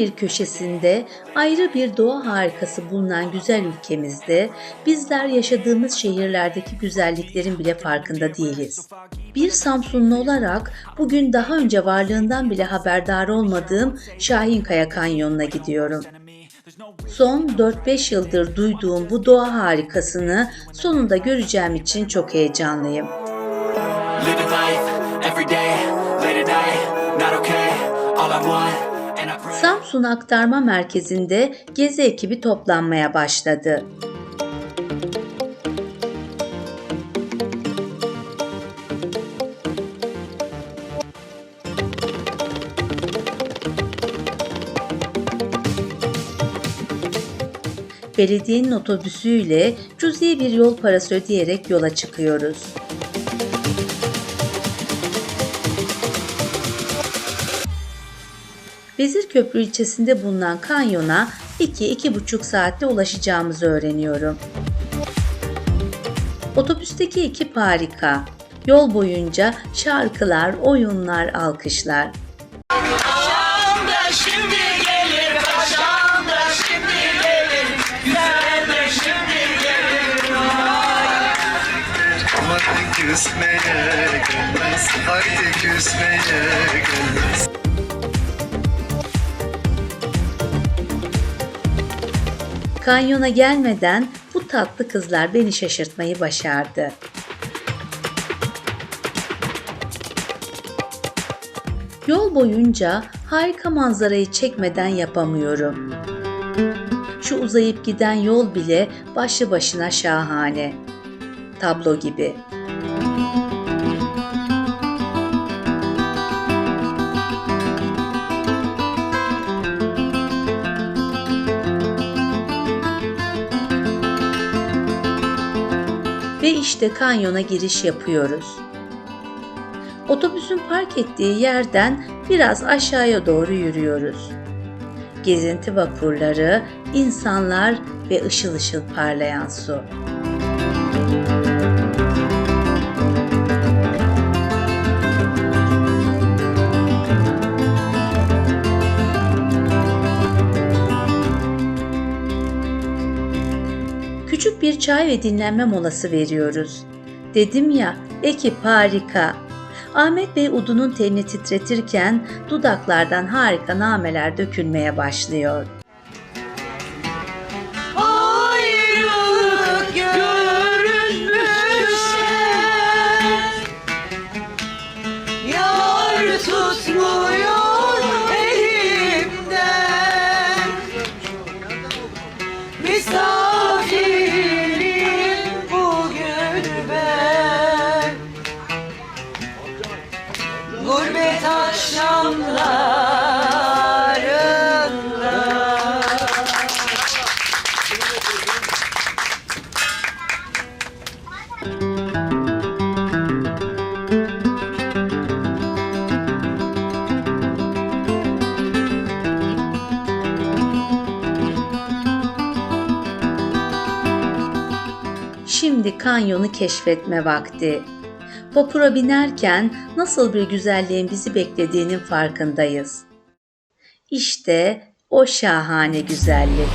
bir köşesinde ayrı bir doğa harikası bulunan güzel ülkemizde bizler yaşadığımız şehirlerdeki güzelliklerin bile farkında değiliz. Bir Samsunlu olarak bugün daha önce varlığından bile haberdar olmadığım Şahinkaya Kanyonu'na gidiyorum. Son 4-5 yıldır duyduğum bu doğa harikasını sonunda göreceğim için çok heyecanlıyım. Living life every day, late at night, not okay. All I want. Samsun Aktarma Merkezi'nde gezi ekibi toplanmaya başladı. Belediyenin otobüsüyle cüzi bir yol parası ödeyerek yola çıkıyoruz. Vezirköprü ilçesinde bulunan kanyona 2-2,5 saatte ulaşacağımızı öğreniyorum. Otobüsteki ekip harika. Yol boyunca şarkılar, oyunlar, alkışlar. Ama küsmeye gelmez Haydi küsmeye gelmez Kanyona gelmeden bu tatlı kızlar beni şaşırtmayı başardı. Yol boyunca harika manzarayı çekmeden yapamıyorum. Şu uzayıp giden yol bile başlı başına şahane. Tablo gibi. Ve işte kanyona giriş yapıyoruz. Otobüsün park ettiği yerden biraz aşağıya doğru yürüyoruz. Gezinti vapurları, insanlar ve ışıl ışıl parlayan su. Küçük bir çay ve dinlenme molası veriyoruz. Dedim ya, ekip harika. Ahmet Bey udunun telini titretirken dudaklardan harika nameler dökülmeye başlıyor. Gurbet akşamlarında Şimdi kanyonu keşfetme vakti. Vapura binerken nasıl bir güzelliğin bizi beklediğinin farkındayız. İşte o şahane güzellik.